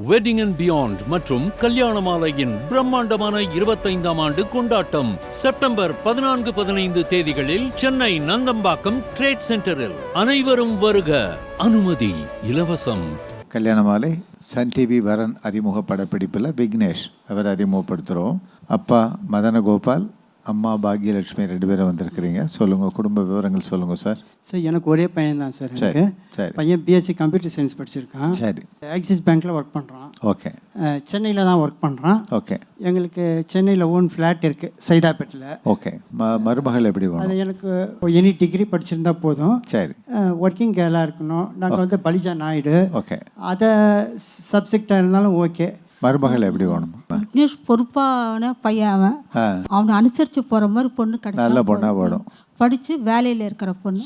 Wedding and beyond மற்றும் கல்யாண மாலையின் பிரம்மாண்டமான இருபத்தைந்தாம் ஆண்டு கொண்டாட்டம் செப்டம்பர் பதினான்கு பதினைந்து தேதிகளில் சென்னை நந்தம்பாக்கம் ட்ரேட் சென்டரில் அனைவரும் வருக. அனுமதி இலவசம். கல்யாண மாலை சன் டிவி வரன் அறிமுக படப்பிடிப்பில் விக்னேஷ் அவர் அறிமுகப்படுத்துகிறோம். அப்பா மதன கோபால் அம்மா பாக்யலட்சுமி ரெண்டு பேரும் வந்திருக்கிறீங்க. சொல்லுங்கள் குடும்ப விவரங்கள் சொல்லுங்கள் சார். சார் எனக்கு ஒரே பையன் தான் சார் எனக்கு. சரி. பையன் பிஎஸ்சி கம்ப்யூட்டர் சயின்ஸ் படிச்சிருக்கான். சரி. ஆக்சிஸ் பேங்க்கில் ஒர்க் பண்ணுறான் ஓகே. சென்னையில் தான் ஒர்க் பண்ணுறான் ஓகே. எங்களுக்கு சென்னையில் ஓன் ஃப்ளாட் இருக்குது சைதாப்பேட்டில் ஓகே. ம மருமகள் எப்படி அது எனக்கு எனி டிகிரி படிச்சிருந்தா போதும். சரி. ஒர்க்கிங் கேர்ளாக இருக்கணும். நாங்கள் வந்து பலிஜா நாயுடு. ஓகே. அதை சப்ஜெக்டாக இருந்தாலும் ஓகே மருமகள் எப்படி வேணும் விக்னேஷ் பொறுப்பான பையன் அவன் அவனை அனுசரித்து போகிற மாதிரி பொண்ணு கிடைச்சா நல்ல பொண்ணா போதும். போடும். படித்து வேலையில் இருக்கிற பொண்ணு.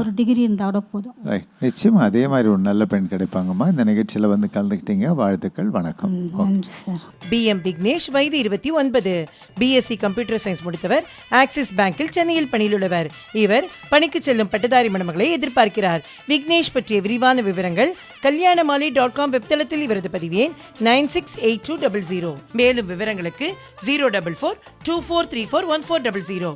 ஒரு டிகிரி இருந்தால் கூட போதும். ரைட் நிச்சயமா அதே மாதிரி ஒரு நல்ல பெண் கிடைப்பாங்கம்மா. இந்த நிகழ்ச்சியில் வந்து கலந்துக்கிட்டீங்க. வாழ்த்துக்கள் வணக்கம். ஓகே நன்றி சார். பிஎம் விக்னேஷ் வயது இருபத்தி ஒன்பது. பிஎஸ்சி கம்ப்யூட்டர் சயின்ஸ் முடித்தவர் ஆக்சிஸ் பேங்கில் சென்னையில் பணியில் உள்ளவர் இவர் பணிக்கு செல்லும் பட்டதாரி மணமகளை எதிர்பார்க்கிறார். விக்னேஷ் பற்றிய விரிவான விவரங்கள் கல்யாணமாலை டாட் காம் வெப்தளத்தில் இவரது பதிவேன் nine six eight two double zero. மேலும் விவரங்களுக்கு zero double four two four three four one four double zero.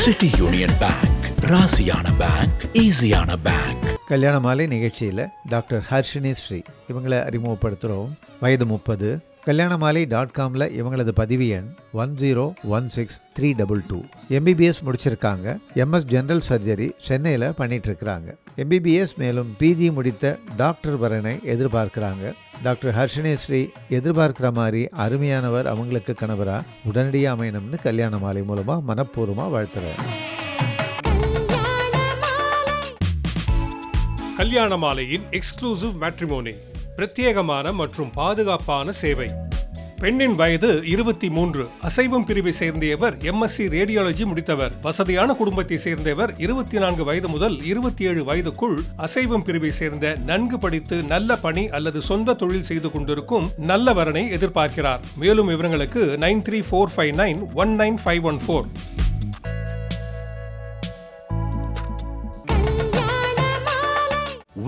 City Union Bank ராசியான பேங்க் ஈஸியான பேங்க் கல்யாண மாலை நிகழ்ச்சியில் டாக்டர் ஹர்ஷினி ஸ்ரீ. இவங்களை அறிமுகப்படுத்துகிறோம் வயது முப்பது. கல்யாண மாலை டாட் காமில் இவங்களது பதிவு எண் one zero one six three double two MBBS முடிச்சிருக்காங்க. எம்எஸ் ஜென்ரல் சர்ஜரி சென்னையில் பண்ணிகிட்ருக்கிறாங்க எம்பிபிஎஸ் மேலும் பிஜி முடித்த டாக்டர் வரனை எதிர்பார்க்குறாங்க. டாக்டர் ஹர்ஷினி ஸ்ரீ எதிர்பார்க்குற மாதிரி அருமையானவர் அவங்களுக்கு கணவரா? உடனடியாக அமையணும்னு கல்யாண மாலை மூலமாக மனப்பூர்வமாக வாழ்த்துறாரு கல்யாண மாலையின் எக்ஸ்க்ளூசிவ் மேட்ரிமோனி பிரத்யேகமான மற்றும் பாதுகாப்பான சேவை. பெண்ணின் வயது இருபத்தி மூன்று. அசைவம் பிரிவை சேர்ந்தவர் எம்எஸ்சி ரேடியாலஜி முடித்தவர். வசதியான குடும்பத்தை சேர்ந்தவர் இருபத்தி நான்கு வயது முதல் இருபத்தி ஏழு வயதுக்குள் அசைவம் பிரிவை சேர்ந்த நன்கு படித்து நல்ல பணி அல்லது சொந்த தொழில் செய்து கொண்டிருக்கும் நல்ல வரனை எதிர்பார்க்கிறார். மேலும் விவரங்களுக்கு nine three four five nine one nine five one four.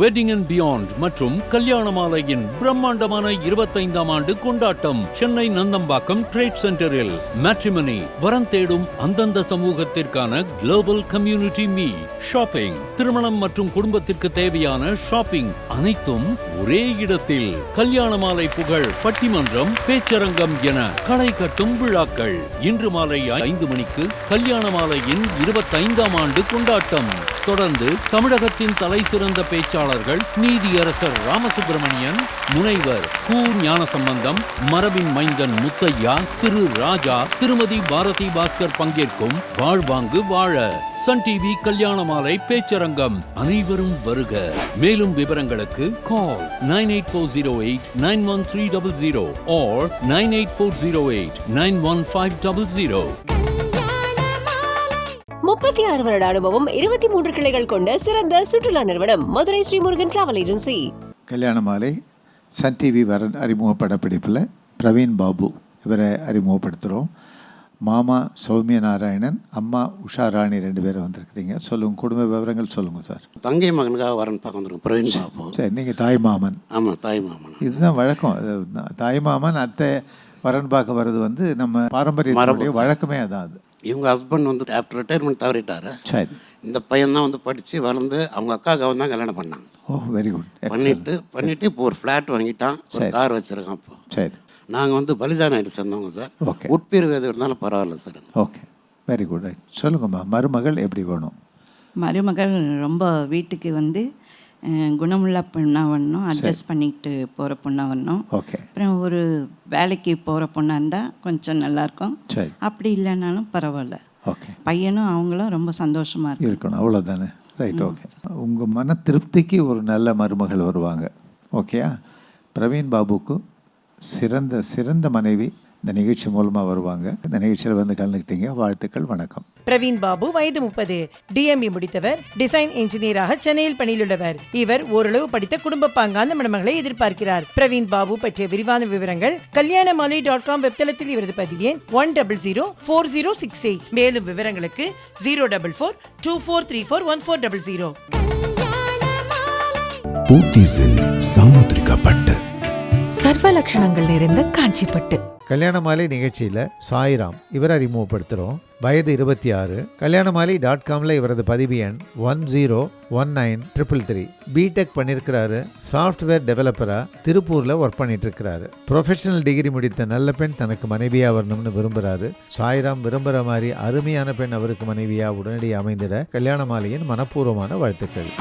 Wedding and beyond மற்றும் கல்யாண மாலையின் பிரம்மாண்டமான இருபத்தைந்தாம் ஆண்டு கொண்டாட்டம் சென்னை நந்தம்பாக்கம் ட்ரேட் சென்டரில் மேட்ரிமனி வரம் தேடும் அந்தந்த சமூகத்திற்கான குளோபல் கம்யூனிட்டி மீ ஷாப்பிங் திருமணம் மற்றும் குடும்பத்திற்கு தேவையான ஷாப்பிங் அனைத்தும் ஒரே இடத்தில். கல்யாண மாலை புகழ் பட்டிமன்றம் பேச்சரங்கம் என களை கட்டும் விழாக்கள். இன்று மாலை ஐந்து மணிக்கு கல்யாண மாலையின் இருபத்தைந்தாம் ஆண்டு கொண்டாட்டம். தொடர்ந்து தமிழகத்தின் தலை சிறந்த பேச்சாளர்கள் நீதியரசர் ராமசுப்பிரமணியன் முனைவர் கு. ஞானசம்பந்தம் மரபின் மைந்தன் முத்தையா திரு. ராஜா திருமதி பாரதி பாஸ்கர் பங்கேற்கும் வாழ்வாங்கு வாழ சன் டிவி கல்யாண மாலை பேச்சரங்கம் அனைவரும் வருக. மேலும் விவரங்களுக்கு call nine eight four zero eight nine one three double zero or nine eight four zero eight nine one five double zero முப்பத்தி ஆறு வருட அனுபவம் இருபத்தி மூன்று கிளைகள் கொண்ட சிறந்த சுற்றுலா நிறுவனம் மதுரை ஸ்ரீமுருகன் டிராவல் ஏஜென்சி. கல்யாண மாலை சன் டிவி வரன் அறிமுக படப்பிடிப்பில் பிரவீன் பாபு இவரை அறிமுகப்படுத்துகிறோம் மாமா சௌமிய நாராயணன் அம்மா உஷா ராணி ரெண்டு பேரும் வந்திருக்கிறீங்க. சொல்லுங்கள் குடும்ப விவரங்கள் சொல்லுங்கள் சார். தங்கை மகனுக்காக வரன் பார்க்க வந்திருக்கோம் பிரவீன் பாபு. சரி நீங்கள் தாய் மாமன். ஆமாம் தாய் மாமன். இதுதான் வழக்கம். தாய் மாமன் அத்தை வரன் பார்க்க வர்றது வந்து நம்ம பாரம்பரியத்தினுடைய வழக்கமே அதான் அது. இவங்க ஹஸ்பண்ட் வந்து ஆஃப்டர் ரிட்டையர்மெண்ட் தவறிட்டாரு. சரி. இந்த பையன் தான் வந்து படித்து வளர்ந்து அவங்க அக்காவுக்கு தான் கல்யாணம் பண்ணாங்க. ஓ வெரி குட் பண்ணிட்டு பண்ணிட்டு இப்போ ஒரு ஃப்ளாட் வாங்கிட்டான். ஒரு சரி. கார் வச்சிருக்கான் இப்போ. சரி. நாங்கள் வந்து பலிதான ஆகிட்டு சேர்ந்தவங்க சார். Okay. உட்பிரிவு எது இருந்தாலும் பரவாயில்ல sir. Okay. Very good right சொல்லுங்கம்மா மருமகள் எப்படி வேணும்? மருமகள் ரொம்ப வீட்டுக்கு வந்து குணமுள்ள பொண்ணாக வரணும் அட்ஜஸ்ட் பண்ணிட்டு போகிற பொண்ணாக வரணும். ஓகே. அப்புறம் ஒரு வேலைக்கு போகிற பொண்ணாக இருந்தால் கொஞ்சம் நல்லாயிருக்கும் சரி. அப்படி இல்லைனாலும் பரவாயில்ல. ஓகே. பையனும் அவங்களும் ரொம்ப சந்தோஷமாக இருக்கும். இருக்கணும். அவ்வளோதானே ரைட் ஓகே உங்கள் மன திருப்திக்கு ஒரு நல்ல மருமகள் வருவாங்க. ஓகேயா பிரவீன் பாபுக்கு சிறந்த சிறந்த மனைவி. இந்த நிகழ்ச்சி மூலமாக வருவாங்க. இந்த நிகழ்ச்சியில் வந்து கலந்துக்கிட்டீங்க. வாழ்த்துக்கள் வணக்கம். பிரவீன் பாபு வயது முப்பது. டிஎம்இ முடித்தவர் டிசைன் இன்ஜினியராக சென்னையில் பணியிலுள்ளவர். இவர் ஓரளவு படித்த குடும்ப பாங்கான மணமகளை எதிர்பார்க்கிறார். பிரவீன் பாபு பற்றிய விரிவான விவரங்கள் கல்யாணமாலை டாட் காம் வெப்தளத்தில் இவரது பதிவு one double zero four zero six eight. மேலும் விவரங்களுக்கு zero double four two four three four one four double zero. போத்தீஸின் Samudrika பட்டு. சர்வ லட்சணங்கள் நிறைந்த காஞ்சிப்பட்டு. கல்யாண கல்யாணமாலை நிகழ்ச்சியில் சாய்ராம் இவரை அறிமுகப்படுத்துகிறோம் வயது இருபத்தி ஆறு கல்யாணமாலை டாட் காமில் இவரது பதிவு எண் one zero one nine triple three BTech பண்ணியிருக்கிறாரு சாஃப்ட்வேர் டெவலப்பராக திருப்பூரில் ஒர்க் பண்ணிட்டு இருக்கிறாரு ப்ரொஃபஷனல் டிகிரி முடித்த நல்ல பெண் தனக்கு மனைவியாக வரணும்னு விரும்புகிறாரு சாய்ராம் விரும்புகிற மாதிரி அருமையான பெண் அவருக்கு மனைவியாக உடனடியாக அமைந்திட கல்யாணமாலையின் மனப்பூர்வமான வாழ்த்துக்கள்.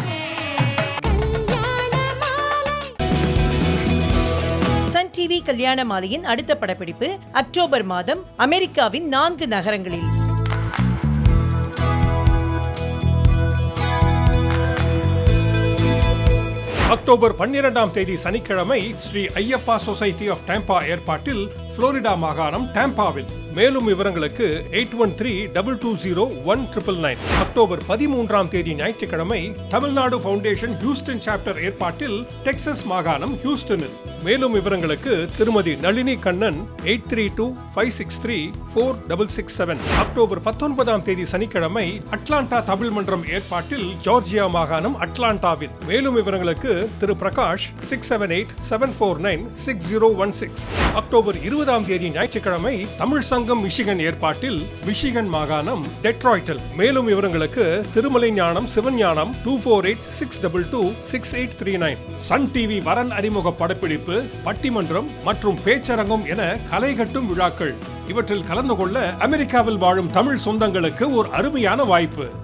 சன் கல்யாண மாலையின் அடுத்த படப்பிடிப்பு அக்டோபர் மாதம் அமெரிக்காவின் நான்கு நகரங்களில். அக்டோபர் பன்னிரெண்டாம் தேதி சனிக்கிழமை Sri Ayyappa society of Tampa ஏற்பாட்டில் புளோரிடா மாகாணம் டேம்பாவில் மேலும் விவரங்களுக்கு eight one three double two zero one triple nine. October பதிமூன்றாம் தேதி ஞாயிற்றுக்கிழமை தமிழ்நாடு ஃபவுண்டேஷன் ஹியூஸ்டன் சாப்டர் ஏற்பாட்டில் டெக்சஸ் மாகாணம் ஹியூஸ்டனில். மேலும் விவரங்களுக்கு திருமதி Nalini Kannan eight three two five six three four double six seven. October பத்தொன்பதாம் தேதி சனிக்கிழமை அட்லாண்டா தமிழ் மன்றம் ஏற்பாட்டில் ஜார்ஜியா மாகாணம் அட்லாண்டாவில். மேலும் விவரங்களுக்கு திரு Prakash six seven eight seven four nine six zero one six. October இருபதாம் தேதி ஞாயிற்றுக்கிழமை தமிழ் சங்கம் மிஷிகன் ஏற்பாட்டில் மிஷிகன் மாகாணம் டெட்ராய்டில். மேலும் விவரங்களுக்கு Thirumalai Gnanam Sivagnanam two four eight six double two six eight three nine Sun TV வரன் அறிமுக படப்பிடிப்பு பட்டிமன்றம் மற்றும் பேச்சரங்கம் என கலைகட்டும் விழாக்கள். இவற்றில் கலந்து கொள்ள அமெரிக்காவில் வாழும் தமிழ் சொந்தங்களுக்கு ஒரு அருமையான வாய்ப்பு.